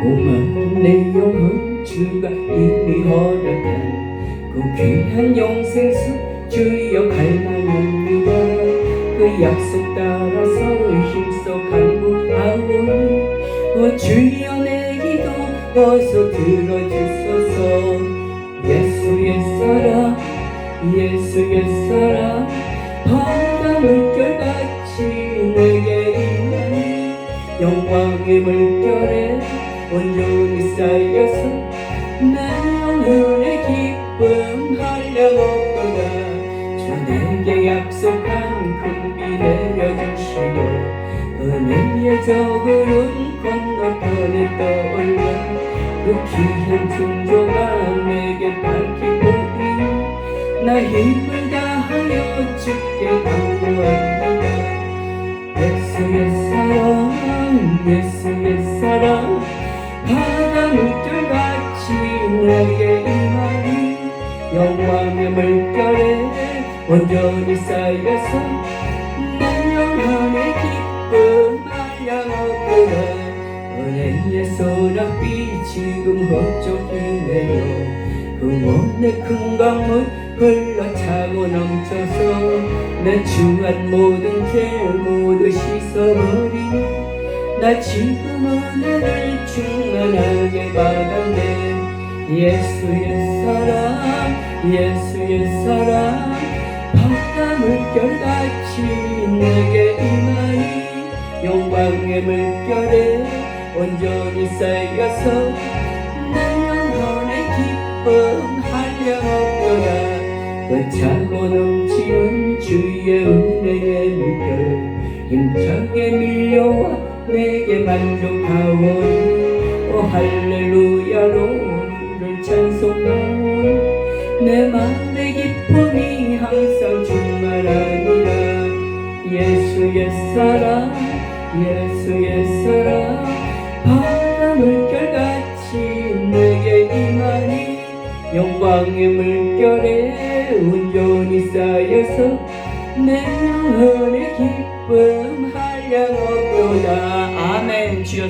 내 영혼 주가 이미 허락한 그 귀한 영생수 주여 갈망합니다. 그 약속 따라서 힘써 간구하오니 어 주여 내 기도 어서 들어주소서. 예수 옛사랑 예수 옛사랑 바다 물결같이 내게 임하니 영광의 물결에 온전히 쌓여서 내 영혼의 기쁨 주 내게 약속한 금비 내려주시고 은혜의 저구름 건너편에 떠올라 그 귀한 충조가 내게 밝히고 나 힘을 다하여 주께 간구합니다. 예수의 사랑 예수의 사랑 온전히 쌓여서 내 영혼의 기쁨 말량없구나 은혜의 소낙비 지금 헛적이네요. 그 원의 큰 강물 흘러차고 넘쳐서 내 주한 모든 죄 모두 씻어버리니 나 지금 은혜를 충만하게 받았네 예수의 사랑 예수의 사랑 물결같이 내게 임하니 영광의 물결에 온전히 쌓여서 내 영혼의 기쁨 한량없구나 그 차고 넘치는 주의 은혜의 물결 힘차게 밀려와 내게 만족하오니. 오 할렐루야로 를 찬송하오니 내 마음의 기쁨이 항상 충 만하니라 예수의 사랑 예수의 사랑. 바다 물결같이 내게 임하니 영광의 물결에 온전히 쌓여서 내 영혼의 기쁨 한량없도다. 아멘. 주여